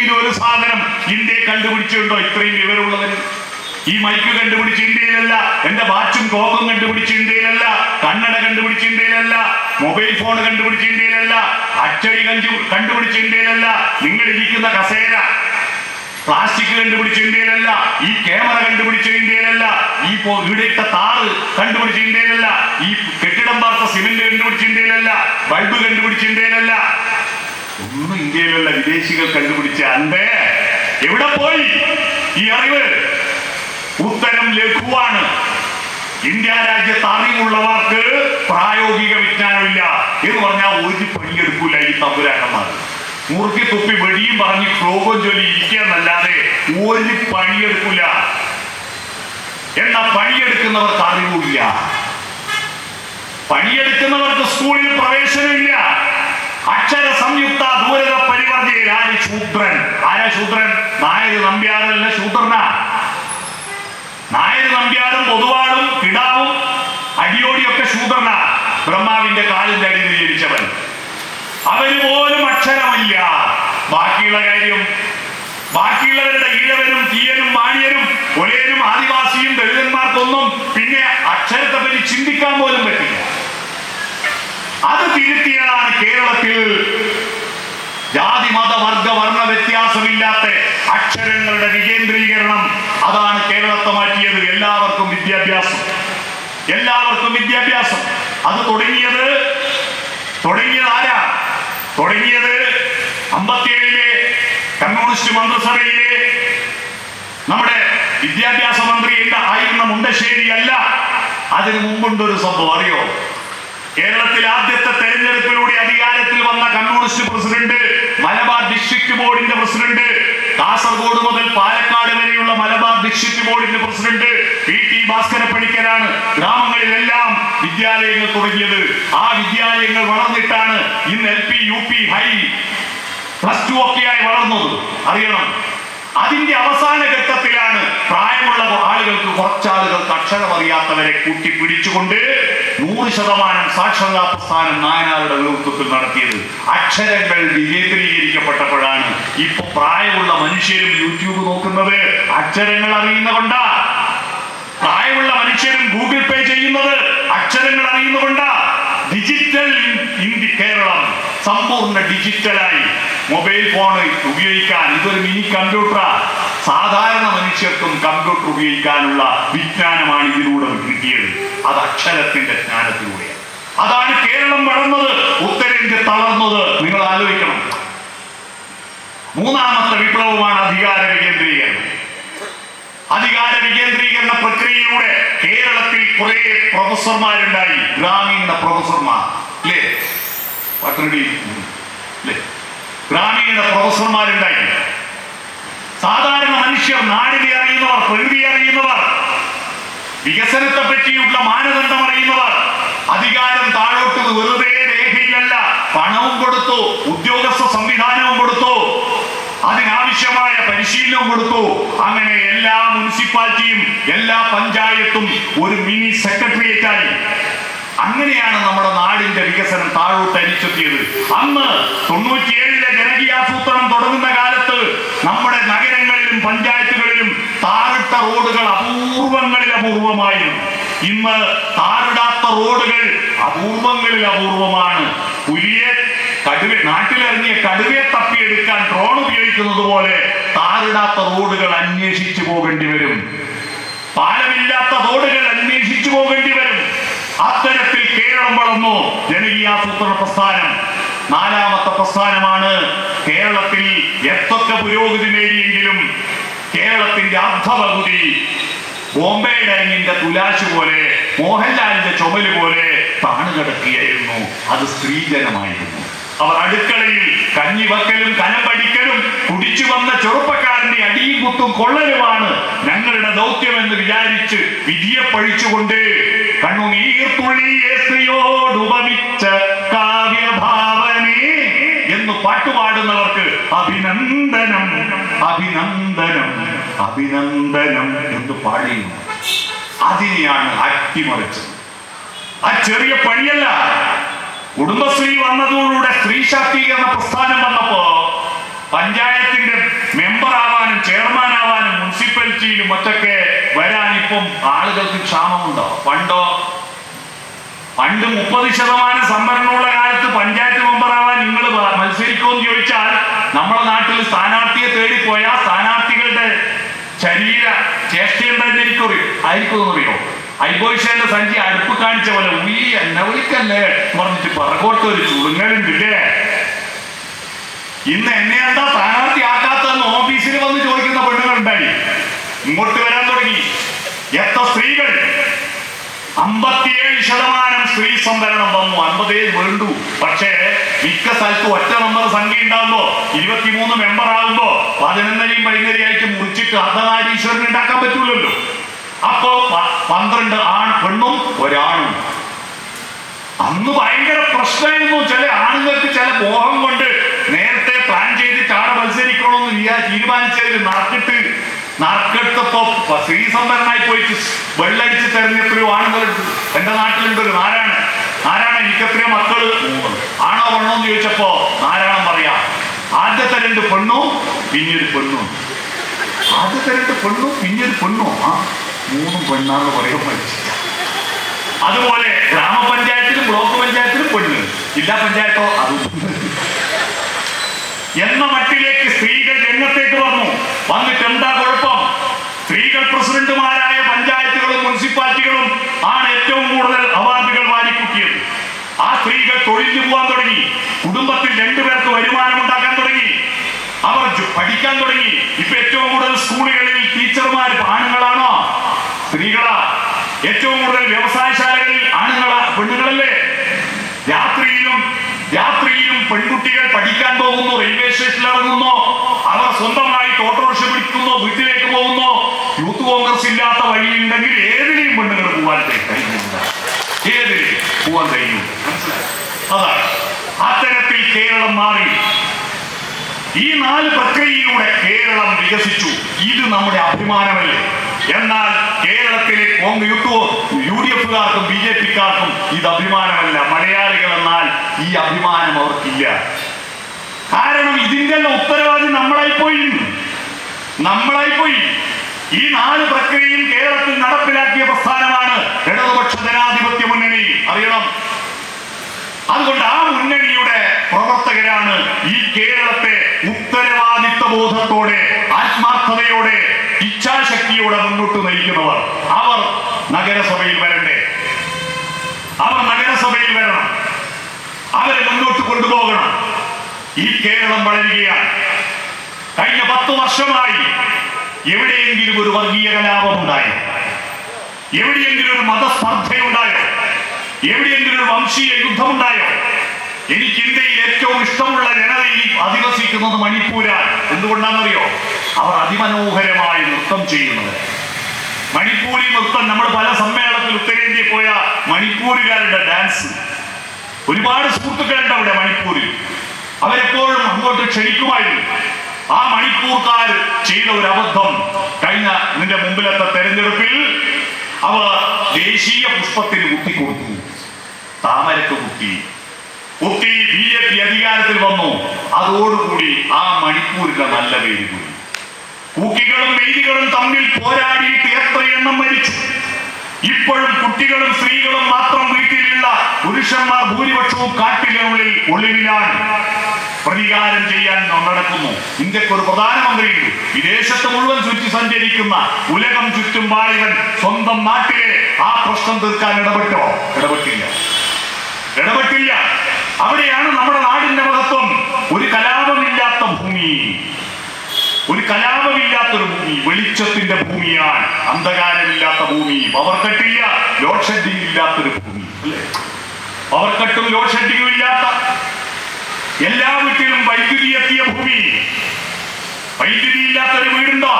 ഏതെങ്കിലും ഒരു സാധനം ഇന്ത്യയെ കണ്ടുപിടിച്ചിട്ടുണ്ടോ ഇത്രയും വിവരമുള്ളവർ ഈ മൈക്ക് കണ്ടുപിടിച്ച് ഇന്ത്യയിലല്ല എന്റെ വാച്ചും കോക്കും കണ്ടുപിടിച്ച് ഇന്ത്യയിലല്ല കണ്ണട കണ്ടുപിടിച്ച് ഇന്ത്യയിലല്ല മൊബൈൽ ഫോൺ കണ്ടുപിടിച്ച് ഇന്ത്യയിലല്ല അച്ചടി കഞ്ചു കണ്ടുപിടിച്ച് ഇന്ത്യയിലല്ല നിങ്ങൾ ഇരിക്കുന്ന കസേര പ്ലാസ്റ്റിക് കണ്ടുപിടിച്ച ഇന്ത്യയിലല്ല ഈ ക്യാമറ കണ്ടുപിടിച്ച ഇന്ത്യയിലല്ല ഈ പോ ഇവിടെയിട്ട താറ് കണ്ടുപിടിച്ച ഇന്ത്യയിലല്ല ഈ കെട്ടിടം പാർത്ത സിമെന്റ് കണ്ടുപിടിച്ച ഇന്ത്യയിലല്ല ബൾബ് കണ്ടുപിടിച്ച ഇന്ത്യയിലല്ല ഒന്നും ഇന്ത്യയിലുള്ള വിദേശികൾ കണ്ടുപിടിച്ച അന്തേ എവിടെ പോയി? ഈ അറിവ് ഉത്തരം ലഘുവാണ്. ഇന്ത്യ രാജ്യത്ത് അറിവുള്ളവർക്ക് പ്രായോഗിക വിജ്ഞാനമില്ല എന്ന് പറഞ്ഞാൽ ഒരു പണിയെടുക്കൂല ഈ തമ്പുരാക്കന്മാർ. മുറുക്കി തുപ്പി വെടിയും പറഞ്ഞ് ക്ലോകം ചൊല്ലി ഇരിക്കാന്നല്ലാതെ ഒരു പണിയെടുക്കൂല. എന്നാ പണിയെടുക്കുന്നവർക്ക് അറിവില്ല പണിയെടുക്കുന്നവർക്ക് സ്കൂളിൽ പ്രവേശനമില്ല. അക്ഷര സംയുക്ത ദൂരത പരിവർത്തിയിൽ ആര് ശൂദ്രൻ? ആരാ ശൂദ്രൻ? നായർ നമ്പ്യാറല്ല ശൂദ്രനാ. നായർ നമ്പ്യാരും പൊതുവാളും കിടാവും അടിയോടിയൊക്കെ ശൂദ്രനാ. ബ്രഹ്മാവിന്റെ കാലിന്റെ അടിയിൽ ജനിച്ചവൻ അവന് പോലും അക്ഷരമില്ല. ബാക്കിയുള്ള കാര്യം ബാക്കിയുള്ളവരുടെ ഈഴവരും തീയനും മാണിയനും ഒലേനും ആദിവാസിയും ദളിതന്മാർക്കൊന്നും പിന്നെ അക്ഷരത്തെ പറ്റി ചിന്തിക്കാൻ പോലും പറ്റില്ല. അത് തിരുത്തിയതാണ് കേരളത്തിൽ ജാതി മത വർഗ വർണ വ്യത്യാസമില്ലാത്ത അക്ഷരങ്ങളുടെ വികേന്ദ്രീകരണം അതാണ് കേരളത്തെ മാറ്റിയത്. എല്ലാവർക്കും വിദ്യാഭ്യാസം. എല്ലാവർക്കും വിദ്യാഭ്യാസം. അത് തുടങ്ങിയത് തുടങ്ങിയത് ആരാ? തുടങ്ങിയത് അമ്പത്തിയേഴിലെ കമ്മ്യൂണിസ്റ്റ് മന്ത്രിസഭയിലെ നമ്മുടെ വിദ്യാഭ്യാസ മന്ത്രി ആയിരുന്ന മുണ്ടശ്ശേരി അല്ല. അതിനു മുമ്പുണ്ടൊരു സംഭവം. അറിയോ? കേരളത്തിൽ ആദ്യത്തെ തെരഞ്ഞെടുപ്പിലൂടെ അധികാരത്തിൽ വന്ന കമ്മ്യൂണിസ്റ്റ് പ്രസിഡന്റ് മലബാർ ഡിസ്ട്രിക്ട് ബോർഡിന്റെ പ്രസിഡന്റ് കാസർഗോഡ് മുതൽ പാലക്കാട് വരെയുള്ള മലബാർ ഡിസ്ട്രിക്ട് ബോർഡിന്റെ പ്രസിഡന്റ് പി ടി ഭാസ്കര പണിക്കരാണ് ഗ്രാമങ്ങളിലെല്ലാം വിദ്യാലയങ്ങൾ തുടങ്ങിയത്. ആ വിദ്യാലയങ്ങൾ വളർന്നിട്ടാണ് ഇന്ന് L P U P high plus two ഒക്കെയായി വളർന്നത്. അറിയണം. അതിന്റെ അവസാന ഘട്ടത്തിലാണ് പ്രായമുള്ള ആളുകൾക്ക് കുറച്ചാളുകൾക്ക് അക്ഷരമറിയാത്തവരെ കൂട്ടി പിടിച്ചുകൊണ്ട് നൂറ് ശതമാനം സാക്ഷരതാ പ്രസ്ഥാനം നായനാരുടെ നേതൃത്വത്തിൽ നടത്തിയത്. അക്ഷരങ്ങൾ വികേന്ദ്രീകരിക്കപ്പെട്ടപ്പോഴാണ് ഇപ്പൊ പ്രായമുള്ള മനുഷ്യരും യൂട്യൂബ് നോക്കുന്നത്. അക്ഷരങ്ങൾ അറിയുന്നതുകൊണ്ടാ പ്രായമുള്ള മനുഷ്യരും ഗൂഗിൾ പേ ചെയ്യുന്നത്. അക്ഷരങ്ങൾ അറിയുന്നതുകൊണ്ടാ ഡിജിറ്റൽ ഇന്ത്യ കേരളം സമ്പൂർണ ഡിജിറ്റലായി. മൊബൈൽ ഫോൺ ഉപയോഗിക്കാൻ ഇതൊരു മിനി കമ്പ്യൂട്ടറാ. സാധാരണ മനുഷ്യർക്കും കമ്പ്യൂട്ടർ ഉപയോഗിക്കാനുള്ള വിജ്ഞാനമാണ് ഇതിലൂടെ കിട്ടിയത്. അത് അക്ഷരത്തിന്റെ ജ്ഞാനത്തിലൂടെയാണ്. അതാണ് കേരളം വളർന്നത് ഉത്തരേന്ത്യ തളർന്നത്. നിങ്ങൾ ആലോചിക്കണം. മൂന്നാമത്തെ വിപ്ലവമാണ് അധികാര വികേന്ദ്രീകരണം. അധികാര വികേന്ദ്രീകരണ പ്രക്രിയയിലൂടെ കേരളത്തിൽ കുറെ പ്രൊഫസർമാരുണ്ടായി. ഗ്രാമീണ പ്രൊഫസർമാർ. അല്ലേ പട്ടണി അല്ലേ ഗ്രാമീണ പ്രൊഫസർമാരുണ്ടായി. സാധാരണ മനുഷ്യർ നാടിനെ അറിയുന്നവർ പ്രകൃതി അറിയുന്നവർ വികസനത്തെ പറ്റിയുള്ള മാനദണ്ഡം അറിയുന്നവർ അധികാരം താഴോട്ട് വെറുതെ രേഖയിലല്ല പണവും കൊടുത്തു ഉദ്യോഗസ്ഥ സംവിധാനവും കൊടുത്തു അതിനാവശ്യമായ പരിശീലനവും കൊടുത്തു. അങ്ങനെ എല്ലാ മുനിസിപ്പാലിറ്റിയും എല്ലാ പഞ്ചായത്തും ഒരു മിനി സെക്രട്ടേറിയറ്റായി. അങ്ങനെയാണ് നമ്മുടെ നാടിന്റെ വികസനം താഴോട്ട് അരിച്ചെത്തിയത് അന്ന് തൊണ്ണൂറ്റിയേഴിലെ ജനകീയാസൂത്രണം തുടങ്ങുന്ന കാലത്ത് നമ്മുടെ നഗരങ്ങളിലും പഞ്ചായത്തുകളിലും താറിട്ട റോഡുകൾ അപൂർവങ്ങളിൽ അപൂർവമായിരുന്നു. ഇന്ന് താറിടാത്ത റോഡുകൾ അപൂർവങ്ങളിൽ അപൂർവമാണ്. പുലിയെ കടുവ നാട്ടിലിറങ്ങിയ കടുവയെ തപ്പിയെടുക്കാൻ ഡ്രോൺ ഉപയോഗിക്കുന്നത് പോലെ താറിടാത്ത റോഡുകൾ അന്വേഷിച്ചു പോകേണ്ടി വരും. പാലമില്ലാത്ത റോഡുകൾ അന്വേഷിച്ചു പോകേണ്ടി വരും. അത്തരത്തിൽ കേരളം വളർന്നു. ജനകീയാസൂത്രണ പ്രസ്ഥാനം നാലാമത്തെ പ്രസ്ഥാനമാണ് കേരളത്തിൽ എത്തൊക്കെ പുരോഗതി നേടിയെങ്കിലും കേരളത്തിന്റെ അർദ്ധപകുതി ബോംബെയുടെ അരിങ്ങിന്റെ തുലാശ് പോലെ മോഹൻലാലിന്റെ ചുമൽ പോലെ താണു കിടക്കുകയായിരുന്നു. അത് സ്ത്രീജനമായിരുന്നു. അവർ അടുക്കളയിൽ കഞ്ഞി വക്കലും കനം പഠിക്കലും കുടിച്ചു വന്ന ചെറുപ്പക്കാരന്റെ അടിയും കുത്തും കൊള്ളലുമാണ് ഞങ്ങളുടെ ദൗത്യം എന്ന് വിചാരിച്ച് വിധിയെ പഴിച്ചുകൊണ്ട് കണ്ണുനീർത്തുള്ളിയെ സ്ത്രീയോട് അഭിനന്ദനം അഭിനന്ദനം എന്ന് പാടിയുന്നു അതിനെയാണ് അട്ടിമറിച്ചത് ആ ചെറിയ പണിയല്ല. കുടുംബശ്രീ വന്നതോടുകൂടെ സ്ത്രീ ശാക്തീകരണ പ്രസ്ഥാനം വന്നപ്പോ പഞ്ചായത്തിന്റെ മെമ്പർ ആവാനും ചെയർമാൻ ആവാനും മുനിസിപ്പാലിറ്റിയിലും മറ്റൊക്കെ വരാൻ ഇപ്പം ആളുകൾക്ക് ക്ഷാമമുണ്ടോ? പണ്ടോ? പണ്ട് മുപ്പത് ശതമാനം സംവരണമുള്ള കാലത്ത് പഞ്ചായത്ത് മെമ്പർ ആവാൻ നിങ്ങൾ മത്സരിക്കുമെന്ന് ചോദിച്ചാൽ നമ്മുടെ നാട്ടിൽ സ്ഥാനാർത്ഥികളുടെ ശരീര ചേഷ്ടയും എന്താണെന്ന് എനിക്കറിയും ആയിരിക്കും അറിയോ ഐബോഷന്റെ സഞ്ചി അടുപ്പ് കാണിച്ച പോലെ ഉയ്യ എന്നെ വിളിക്കല്ലേ? പറഞ്ഞിട്ട് പറകോട്ട് ഒരു ചുളുങ്ങലുണ്ടില്ലേ ഇന്ന് എന്നെ എന്താ സ്ഥാനാർത്ഥി ആക്കാത്തതെന്ന് ഓഫീസിൽ വന്ന് ചോദിക്കുന്ന പെണ്ണുകളുണ്ടായി ഇങ്ങോട്ട് വരാൻ തുടങ്ങി. എത്ര സ്ത്രീകൾ? അമ്പത്തിയേഴ് ശതമാനം സ്ത്രീ സംവരണം വന്നു. അമ്പത്തിയേഴ് വേണ്ടു. പക്ഷേ മിക്ക സ്ഥലത്ത് ഒറ്റ നമ്പർ സംഖ്യ ഉണ്ടാകുമ്പോ ഇരുപത്തിമൂന്ന് മെമ്പർ ആകുമ്പോ പതിനൊന്നരയും പതിനരയായിട്ട് മുറിച്ചിട്ട് അർദ്ധനാരീശ്വരൻ ഉണ്ടാക്കാൻ പറ്റൂലല്ലോ. അപ്പോ പന്ത്രണ്ട് ആൺ പെണ്ണും ഒരാണും. അന്ന് ഭയങ്കര പ്രശ്നമായിരുന്നു. ചില ആണുങ്ങൾക്ക് ചില മോഹം കൊണ്ട് നേരത്തെ പ്ലാൻ ചെയ്തിട്ട് ആടെ മത്സരിക്കണമെന്ന് തീരുമാനിച്ചതിൽ നറുക്കിട്ട് നറുക്കെടുത്തപ്പോ പ- സ്ത്രീ സംവരണമായി പോയിട്ട് വെള്ളടിച്ച് തെരഞ്ഞെടുപ്പ് ആണുങ്ങളുണ്ട് എന്റെ നാട്ടിലുണ്ട് ഒരു നാരായണൻ. നാരായണൻ എനിക്കത്രയും മക്കൾ. ആണോ പെണ്ണോ എന്ന് ചോദിച്ചപ്പോ ആരാണെന്ന് പറയാം. ആദ്യത്തെ രണ്ട് പെണ്ണും പിന്നീട് പെണ്ണും. ആദ്യത്തെ രണ്ട് പെണ്ണും പിന്നീട് പെണ്ണും. ആ മൂന്നും പെണ്ണാന്ന് പറയാൻ അതുപോലെ ഗ്രാമപഞ്ചായത്തിലും ബ്ലോക്ക് പഞ്ചായത്തിലും പെണ്ണ്. ജില്ലാ പഞ്ചായത്തോ? അത് എന്ന മട്ടിലേക്ക് സ്ത്രീകൾ രംഗത്തേക്ക് വന്നു. വന്നിട്ട് എന്താ കുഴപ്പം? സ്ത്രീകൾ പഞ്ചായത്തുകളും മുനിസിപ്പാലിറ്റികളും ആണ് ഏറ്റവും കൂടുതൽ അവാർഡുകൾ വാരിക്കൂട്ടിയത്. ആ സ്ത്രീകൾ തൊഴിലിന് പോകാൻ തുടങ്ങി. കുടുംബത്തിൽ രണ്ടുപേർക്ക് ഏതിനെയും പോകാൻ കഴിയും അതാണ് അത്തരത്തിൽ കേരളം മാറി. ഈ നാല് പ്രക്രിയയിലൂടെ കേരളം വികസിച്ചു. ഇത് നമ്മുടെ അഭിമാനമല്ലേ? എന്നാൽ കേരളത്തിലെ കോൺഗ്രസ് യു ഡി എഫുകാർക്കും ബി ജെ പിക്കാർക്കും ഇത് അഭിമാനമല്ല. മലയാളികൾ എന്നാൽ ഈ അഭിമാനം അവർക്കില്ല. കാരണം ഇതിന്റെ ഉത്തരവാദി നമ്മളായി പോയി നമ്മളായി പോയി ഈ നാല് പ്രക്രിയയും കേരളത്തിൽ നടപ്പിലാക്കിയ പ്രസ്ഥാനമാണ് ഇടതുപക്ഷ ജനാധിപത്യ മുന്നണി. അറിയണം. അതുകൊണ്ട് ആ മുന്നണിയുടെ പ്രവർത്തകരാണ് ഈ കേരളത്തെ ഉത്തരവാദിത്വ ബോധത്തോടെ ആത്മാർത്ഥതയോടെ ഇച്ഛാശക്തിയോടെ മുന്നോട്ട് നയിക്കുന്നവർ. അവർ നഗരസഭയിൽ വരണ്ടേ? അവർ നഗരസഭയിൽ വരണം. അവരെ മുന്നോട്ട് കൊണ്ടുപോകണം. ഈ കേരളം വളരുകയാണ്. കഴിഞ്ഞ പത്ത് വർഷമായി എവിടെയെങ്കിലും ഒരു വർഗീയ കലാപം ഉണ്ടായോ? എവിടെയെങ്കിലും ഒരു മതസ്പർദ്ധയുണ്ടായോ? എവിടെയെങ്കിലും ഒരു വംശീയ യുദ്ധമുണ്ടായോ? എനിക്ക് ഇന്ത്യയിൽ ഏറ്റവും ഇഷ്ടമുള്ള ജനതയിൽ അധിവസിക്കുന്നത് മണിപ്പൂരാണ്. എന്തുകൊണ്ടാണെന്നറിയോ? അവർ അതിമനോഹരമായി നൃത്തം ചെയ്യുന്നത്. മണിപ്പൂരി നൃത്തം നമ്മൾ പല സമ്മേളനത്തിൽ ഉത്തരേന്ത്യയിൽ പോയ മണിപ്പൂരുകാരുടെ ഡാൻസ്. ഒരുപാട് സുഹൃത്തുക്കളുണ്ട് അവിടെ മണിപ്പൂരിൽ. അവരെപ്പോഴും അങ്ങോട്ട് ക്ഷണിക്കുമായിരുന്നു. ആ മണിപ്പൂർക്കാർ ചെയ്ത ഒരു അബദ്ധം കഴിഞ്ഞ നിന്റെ മുമ്പിലത്തെ തെരഞ്ഞെടുപ്പിൽ അവർ ദേശീയ പുഷ്പത്തിന് കുത്തിക്കൊടുത്തു താമരക്ക് കുത്തി. കുത്തി ബി ജെ പി അധികാരത്തിൽ വന്നു. അതോടുകൂടി ആ മണിപ്പൂരിന്റെ നല്ല പേര് പോയി. കൂക്കികളും മെയ്തികളും തമ്മിൽ പോരാടിയിട്ട് എത്ര എണ്ണം മരിച്ചു? ഇപ്പോഴും കുട്ടികളും സ്ത്രീകളും മാത്രം വീട്ടിലുള്ള പുരുഷന്മാർ ഭൂരിപക്ഷവും കാട്ടിനുള്ളിൽ ഒളിവിലാണ് പ്രതികാരം ചെയ്യാൻ നടക്കുന്നു. ഇന്ത്യയ്ക്ക് ഒരു പ്രധാനമന്ത്രിയുണ്ട്. വിദേശത്ത് മുഴുവൻ ചുറ്റി സഞ്ചരിക്കുന്ന ഉലകം ചുറ്റും ബാലികൻ സ്വന്തം നാട്ടിലെ ആ പ്രശ്നം തീർക്കാൻ ഇടപെട്ടോ? ഇടപെട്ടില്ല. ഇടപെട്ടില്ല. അവിടെയാണ് നമ്മുടെ നാടിന്റെ മഹത്വം. ഒരു കലാപമില്ലാത്ത ഭൂമി. ഒരു കലാപമില്ലാത്തൊരു ഭൂമി. വെളിച്ചത്തിന്റെ ഭൂമിയാണ്. അന്ധകാരമില്ലാത്ത ഭൂമി. പവർ കട്ടില്ല. ലോഡ് ഷെഡിംഗ് ഇല്ലാത്തൊരു ഭൂമി. അല്ലേ പവർ കട്ടും ലോഡ് ഷെഡിങ്ങും ഇല്ലാത്ത എല്ലാ വീട്ടിലും വൈദ്യുതി എത്തിയ ഭൂമി. വൈദ്യുതി ഇല്ലാത്തൊരു വീടുണ്ടോ?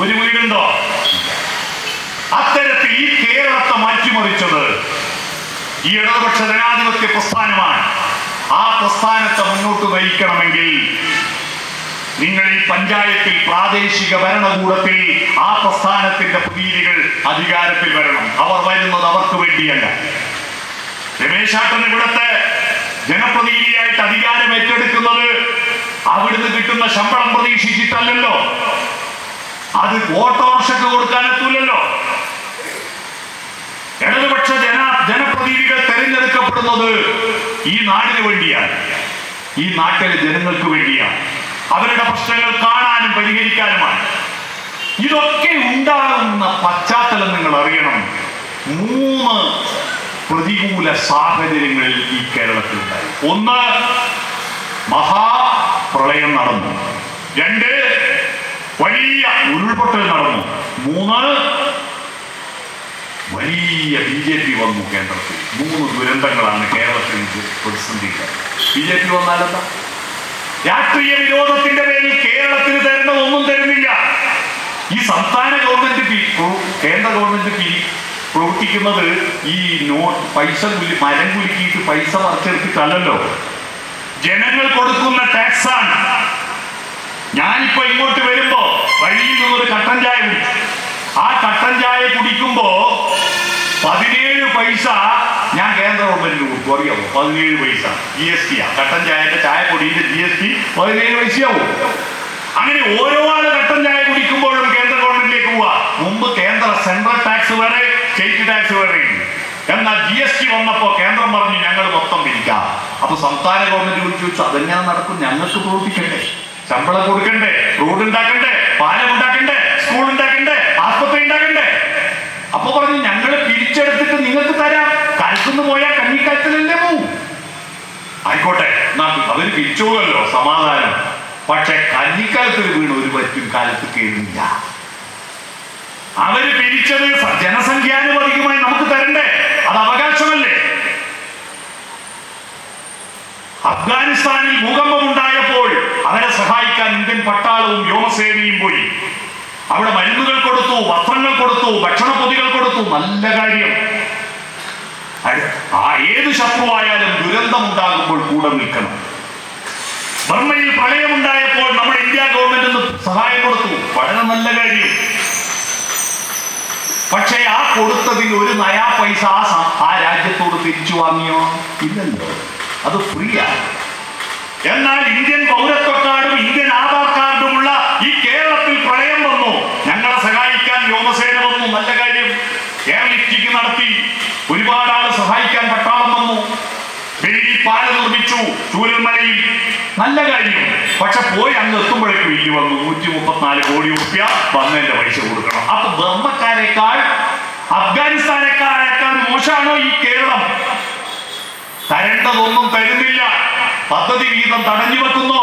ഒരു വീടുണ്ടോ? അത്തരത്തിൽ ഈ കേരളത്തെ മാറ്റിമറിച്ചത് ഈ ഇടതുപക്ഷ ജനാധിപത്യ പ്രസ്ഥാനമാണ്. ആ പ്രസ്ഥാനത്തെ മുന്നോട്ട് നയിക്കണമെങ്കിൽ നിങ്ങൾ ഈ പഞ്ചായത്തിൽ പ്രാദേശിക ഭരണകൂടത്തിൽ ആ പ്രസ്ഥാനത്തിന്റെ പ്രതിനിധികൾ അധികാരത്തിൽ വരണം. അവർ വരുന്നത് അവർക്ക് വേണ്ടിയല്ല. രമേശാട്ടൻ ഇവിടുത്തെ ജനപ്രതിനിധിയായിട്ട് അധികാരം ഏറ്റെടുക്കുന്നത് അവിടുന്ന് കിട്ടുന്ന ശമ്പളം പ്രതീക്ഷിച്ചിട്ടല്ലല്ലോ. അത് ഓട്ടോറിക്ഷക്ക് കൊടുക്കാൻ എത്തൂലല്ലോ. ഇടതുപക്ഷ ജന ജനപ്രതിനിധികൾ തെരഞ്ഞെടുക്കപ്പെടുന്നത് ഈ നാടിന് വേണ്ടിയാണ്. ഈ നാട്ടിലെ ജനങ്ങൾക്ക് വേണ്ടിയാണ്. അവരുടെ പ്രശ്നങ്ങൾ കാണാനും പരിഹരിക്കാനുമാണ്. ഇതൊക്കെ ഉണ്ടാകുന്ന പശ്ചാത്തലം നിങ്ങൾ അറിയണം. മൂന്ന് പ്രതികൂല സാഹചര്യങ്ങളിൽ ഈ കേരളത്തിൽ ഉണ്ടായി. ഒന്ന് മഹാപ്രളയം നടന്നു. രണ്ട് വലിയ ഉരുൾപൊട്ടൽ നടന്നു. മൂന്ന് വലിയ ബി ജെ പി വന്നു കേന്ദ്രത്തിൽ മൂന്ന് ദുരന്തങ്ങളാണ് കേരളത്തിൽ പ്രതിസന്ധികൾ ബി ജെ പി വന്നാലെന്താ? രാഷ്ട്രീയ വിരോധത്തിന്റെ പേരിൽ കേരളത്തിന് തരേണ്ടത് ഒന്നും തരുന്നില്ല. ഈ സംസ്ഥാന ഗവൺമെന്റ് കേന്ദ്ര ഗവൺമെന്റ് പ്രവർത്തിക്കുന്നത് ഈ നോട്ട് പൈസ മരം കുലുക്കിയിട്ട് പൈസ മറച്ചെടുത്തിട്ടല്ലോ ജനങ്ങൾ കൊടുക്കുന്ന ടാക്സ് ആണ്. ഞാനിപ്പോ ഇങ്ങോട്ട് വരുമ്പോ വഴിയിൽ നിന്നൊരു കട്ടൻ ചായ കുടിച്ചു ആ കട്ടൻ ചായ കുടിക്കുമ്പോ പതിനേഴ് പൈസ ഞാൻ കേന്ദ്ര ഗവൺമെന്റിന് കൊടുത്തു. അറിയാമോ പതിനേഴ് പൈസ. ജി എസ് ടി ആ. കട്ടൻ ചായന്റെ ചായപ്പൊടിയുടെ ജി എസ് ടി പതിനേഴ് പൈസയാവും. അങ്ങനെ ഓരോ ആൾ കട്ടൻ ചായ കുടിക്കുമ്പോഴും കേന്ദ്ര ഗവൺമെന്റിലേക്ക് പോവാ. മുമ്പ് കേന്ദ്ര സെൻട്രൽ ടാക്സ് വരെ സ്റ്റേറ്റ് ടാക്സ് വരെ. എന്നാൽ ജി എസ് ടി വന്നപ്പോ കേന്ദ്രം പറഞ്ഞു ഞങ്ങൾ മൊത്തം പിരിക്കാം. അപ്പൊ സംസ്ഥാന ഗവൺമെന്റ് വിളിച്ചു വെച്ചു. അതെങ്ങനെ നടക്കും? ഞങ്ങൾക്ക് പ്രവർത്തിക്കണ്ടേ? ശമ്പളം കൊടുക്കണ്ടേ? റോഡ് ഉണ്ടാക്കണ്ടേ? പാലം ഉണ്ടാക്കണ്ടേ? സ്കൂൾ ഉണ്ടാക്കണ്ടേ? ആസ്പത്രി ഉണ്ടാക്കണ്ടേ? അപ്പൊ പറഞ്ഞു ഞങ്ങളെ പിരിച്ചെടുത്തിട്ട് നിങ്ങൾക്ക് തരാം. കലത്തുനിന്ന് പോയാൽ കഞ്ഞിക്കാലത്തിലല്ലേ പോവും ആയിക്കോട്ടെ അവർ പിരിച്ചോളല്ലോ സമാധാനം. പക്ഷെ കഞ്ഞിക്കാലത്തിൽ വീണ് ഒരു പറ്റും കാലത്ത് കേറില്ല അവർ പിരിച്ചത് ജനസംഖ്യാനുപതികമായി നമുക്ക് തരണ്ടേ? അത് അവകാശമല്ലേ? അഫ്ഗാനിസ്ഥാനിൽ ഭൂകമ്പം ഉണ്ടായപ്പോൾ അവരെ സഹായിക്കാൻ ഇന്ത്യൻ പട്ടാളവും വ്യോമസേനയും പോയി. അവിടെ മരുന്നുകൾ കൊടുത്തു വസ്ത്രങ്ങൾ കൊടുത്തു ഭക്ഷണ പൊതികൾ കൊടുത്തു. നല്ല കാര്യം. ആ ഏത് ശത്രുവായാലും ദുരന്തം ഉണ്ടാകുമ്പോൾ കൂടെ നിൽക്കണം. ബർമ്മയിൽ പ്രളയമുണ്ടായപ്പോൾ നമ്മുടെ ഇന്ത്യ ഗവൺമെന്റ് സഹായം കൊടുത്തു. വളരെ നല്ല കാര്യം. പക്ഷേ ആ കൊടുത്തതിൽ ഒരു നയാ പൈസ ആ രാജ്യത്തോട് തിരിച്ചു വാങ്ങിയോ? ഇല്ലല്ലോ. അത് ഫ്രീയാണ് എന്നാൽ ഇന്ത്യൻ പൗരത്വ കാർഡും ഇന്ത്യൻ ആധാർ കാർഡുമുള്ള ഈ കേരളത്തിൽ പ്രളയം വന്നു. ഞങ്ങളെ സഹായിക്കാൻ വ്യോമസേന വന്നു. നല്ല കാര്യം കേരളിക്ക് നടത്തി. ഒരുപാട് ആൾ സഹായിക്കാൻ പട്ടാളം വന്നു. വെള്ളി പാല നിർമ്മിച്ചു. ചൂരൽമലയിൽ നല്ല കാര്യം. പക്ഷെ പോയി അങ്ങ് എത്തുമ്പോഴേക്കും ഇല്ലി വന്നു. നൂറ്റി മുപ്പത്തിനാല് കോടി റുപ്യ വന്നതിന്റെ പൈസ കൊടുക്കണം. അപ്പൊ ബർമ്മക്കാരേക്കാൾ അഫ്ഗാനിസ്ഥാനേക്കാളേക്കാൾ മോശമാണോ ഈ കേരളം? തരേണ്ടതൊന്നും തരുന്നില്ല. പദ്ധതി വീതം തടഞ്ഞു വെക്കുന്നു.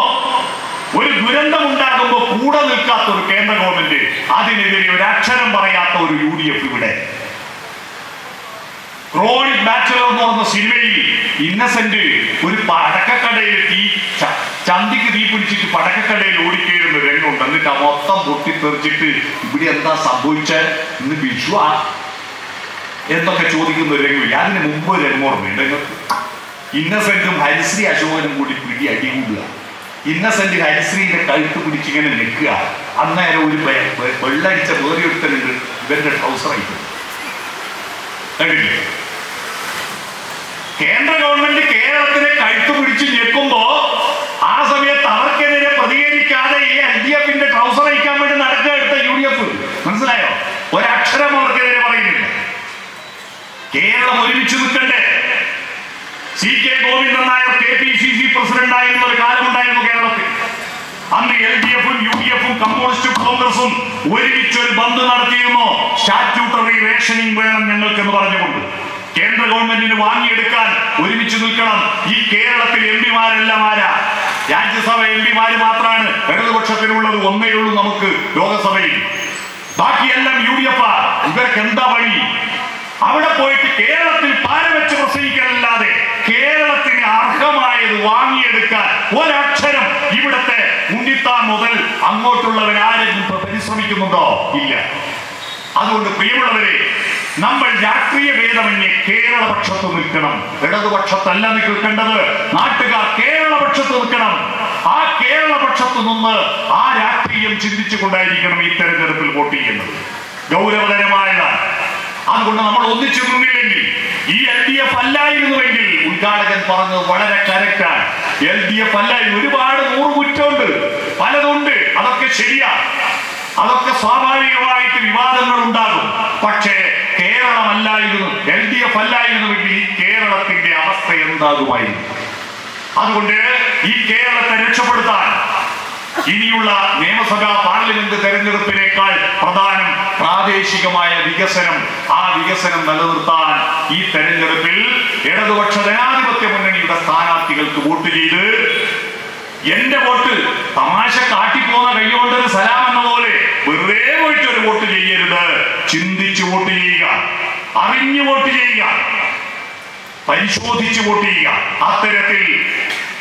ഒരു ദുരന്തം ഉണ്ടാകുമ്പോൾ കൂടെ നിൽക്കാത്ത ഒരു കേന്ദ്ര ഗവൺമെന്റ് അതിനെതിരെ ഒരു അക്ഷരം പറയാത്ത ഒരു യു ഡി എഫ് ഇവിടെ. ക്രോണിക് ബാച്ചുലർ എന്ന് പറഞ്ഞ സിനിമയിൽ ഇന്നസെന്റ് ഒരു പടക്കക്കടയിൽ തീ ചന്തിക്ക് തീ പിടിച്ചിട്ട് പടക്കക്കടയിൽ ഓടിക്കേറുന്ന രംഗമുണ്ട് എന്നിട്ട് ആ മൊത്തം പൊട്ടിത്തെറിച്ചിട്ട് ഇവിടെ എന്താ സംഭവിച്ച? ഇന്ന് ആ എന്നൊക്കെ ചോദിക്കുന്ന ഒരു രംഗമില്ല. അതിന് മുമ്പ് രംഗം ഓർമ്മയുണ്ട് നിങ്ങൾക്ക്? ഇന്നസെന്റും ഹരിശ്രീ അശോകനും കൂടി പിടി അടികൂടുക. ഇന്നസെന്റ് ഹരിശ്രീന്റെ കഴുത്ത് പിടിച്ചിങ്ങനെ നിൽക്കുക. അന്നേരം ഒരു വെള്ളടിച്ച വേറിയൊരുത്തനുണ്ട് ഇവരുടെ ട്രൗസർ അയക്കും കേന്ദ്ര ഗവൺമെന്റ് കേരളത്തിനെ കഴുത്ത് പിടിച്ച് ഞെക്കുമ്പോ ആ സമയത്ത് അവർക്കെതിരെ പ്രതികരിക്കാതെ ഈ എൽ ഡി എഫിന്റെ ട്രൗസർ അയക്കാൻ വേണ്ടി നടക്കുക എടുത്ത യു ഡി എഫ്. മനസ്സിലായോ? ഒരക്ഷരം അവർക്കെതിരെ പറയുന്നില്ല. കേരളം ഒരുമിച്ച് നിൽക്കണ്ടേ? C K Govindan Nair K P C C president ആയിരുന്ന ഒരു കാലമുണ്ടായിരുന്നു കേരളത്തിൽ. അന്ന് എൽ ഡി എഫും യു ഡി എഫും കമ്മ്യൂണിസ്റ്റും കോൺഗ്രസും ഒരുമിച്ച് ഒരു ബന്ദ് നടത്തിയിരുന്നു. സ്റ്റാറ്റ്യൂട്ടറി റേഷനിങ് വേണം ഞങ്ങൾക്ക് എന്ന് പറഞ്ഞുകൊണ്ട്. കേന്ദ്ര ഗവൺമെന്റിന് വാങ്ങിയെടുക്കാൻ ഒരുമിച്ച് നിൽക്കണം. ഈ കേരളത്തിൽ എം പിമാരെല്ലാം ആരാ? രാജ്യസഭ എം പിമാര് മാത്രമാണ് ഇടതുപക്ഷത്തിനുള്ളത് ഒന്നേ ഉള്ളൂ നമുക്ക് ലോകസഭയിൽ. ബാക്കിയെല്ലാം യു ഡി എഫ് ഇവർക്ക് എന്താ പണി? അവിടെ പോയിട്ട് കേരളത്തിൽ പാരവെച്ച് പ്രസംഗിക്കാനല്ലാതെ കേരളത്തിന് അർഹമായത് വാങ്ങിയെടുക്കാൻ ഒരക്ഷരം ഇവിടുത്തെ ഉണ്ണിത്താൻ മുതൽ അങ്ങോട്ടുള്ളവർ ആരെങ്കിലും പരിശ്രമിക്കുന്നുണ്ടോ? ഇല്ല. അതുകൊണ്ട് പ്രിയമുള്ളവരെ നമ്മൾ രാഷ്ട്രീയ ഭേദമന്യേ കേരളപക്ഷത്ത് നിൽക്കണം. ഇടതുപക്ഷത്തല്ല നിൽക്കേണ്ടത്. നാട്ടുകാർ കേരളപക്ഷത്ത് നിൽക്കണം. ആ കേരളപക്ഷത്ത് നിന്ന് ആ രാഷ്ട്രീയം ചിന്തിച്ചുകൊണ്ടായിരിക്കണം ഈ തെരഞ്ഞെടുപ്പിൽ വോട്ട് ചെയ്യുന്നത്. ഗൗരവതരമായതാണ്. അതുകൊണ്ട് നമ്മൾ ഒന്നിച്ചു നിന്നില്ലെങ്കിൽ ഈ എൽ ഡി എഫ് അല്ലായിരുന്നുവെങ്കിൽ ഉദ്ഘാടകൻ പറഞ്ഞത് വളരെ കറക്റ്റാണ് എൽ ഡി എഫ് അല്ലായിരുന്നു ഒരുപാട് നൂറ് കുറ്റമുണ്ട് പലതുണ്ട്. അതൊക്കെ ശരിയാ. അതൊക്കെ സ്വാഭാവികമായിട്ട് വിവാദങ്ങൾ ഉണ്ടാകും. പക്ഷേ കേരളം അല്ലായിരുന്നു എൽ ഡി എഫ് അല്ലായിരുന്നുവെങ്കിൽ ഈ കേരളത്തിന്റെ അവസ്ഥ എന്താകുമായിരുന്നു? അതുകൊണ്ട് ഈ കേരളത്തെ രക്ഷപ്പെടുത്താൻ ഇനിയുള്ള നിയമസഭാ പാർലമെന്റ് തെരഞ്ഞെടുപ്പിനേക്കാൾ പ്രധാനം പ്രാദേശികമായ വികസനം. ആ വികസനം നിലനിർത്താൻ ഈ തെരഞ്ഞെടുപ്പിൽ ഇടതുപക്ഷ ജനാധിപത്യ മുന്നണിയുടെ സ്ഥാനാർത്ഥികൾക്ക് വോട്ട് ചെയ്ത് എന്റെ വോട്ട് തമാശ കാട്ടിപ്പോന്ന കൈകൊണ്ട് സലാം എന്ന പോലെ വെറുതെ പോയിട്ട് ഒരു വോട്ട് ചെയ്യരുത്. ചിന്തിച്ച് വോട്ട് ചെയ്യുക. അറിഞ്ഞു വോട്ട് ചെയ്യുക. പരിശോധിച്ച് വോട്ട് ചെയ്യുക. അത്തരത്തിൽ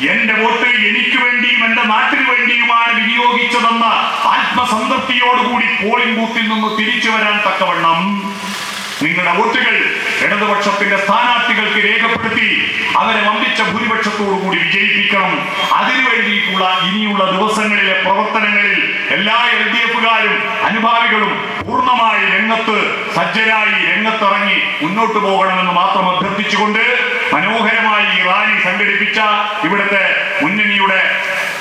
എന്റെ വോട്ട് എനിക്ക് വേണ്ടിയും എന്റെ നാട്ടിന് വേണ്ടിയുമാണ് വിനിയോഗിച്ചതെന്ന ആത്മസംതൃപ്തിയോടുകൂടി പോളിംഗ് ബൂത്തിൽ നിന്ന് തിരിച്ചു വരാൻ തക്കവണ്ണം നിങ്ങളുടെ വോട്ടുകൾ ഇടതുപക്ഷത്തിന്റെ സ്ഥാനാർത്ഥികൾക്ക് രേഖപ്പെടുത്തി അവരെ വമ്പിച്ച ഭൂരിപക്ഷത്തോടു കൂടി വിജയിപ്പിക്കണം. അതിനു വേണ്ടിയിട്ടുള്ള ഇനിയുള്ള ദിവസങ്ങളിലെ പ്രവർത്തനങ്ങളിൽ എല്ലാ എൽ ഡി എഫുകാരും അനുഭാവികളും പൂർണമായി രംഗത്ത് സജ്ജരായി രംഗത്തിറങ്ങി മുന്നോട്ട് പോകണമെന്ന് മാത്രം അഭ്യർത്ഥിച്ചുകൊണ്ട് മനോഹരമായി ഈ റാലി സംഘടിപ്പിച്ച ഇവിടുത്തെ മുന്നണിയുടെ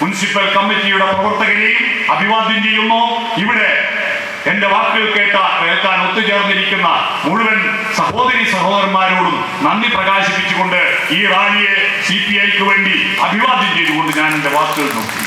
മുനിസിപ്പൽ കമ്മിറ്റിയുടെ പ്രവർത്തകരെയും അഭിവാദ്യം ചെയ്യുന്നു. ഇവിടെ എന്റെ വാക്കുകൾ കേട്ട കേൾക്കാൻ ഒത്തുചേർന്നിരിക്കുന്ന മുഴുവൻ സഹോദരി സഹോദരന്മാരോടും നന്ദി പ്രകാശിപ്പിച്ചുകൊണ്ട് ഈ റാലിയെ സി പി ഐക്ക് വേണ്ടി അഭിവാദ്യം ചെയ്തുകൊണ്ട് ഞാൻ എന്റെ വാക്കുകൾ നോക്കി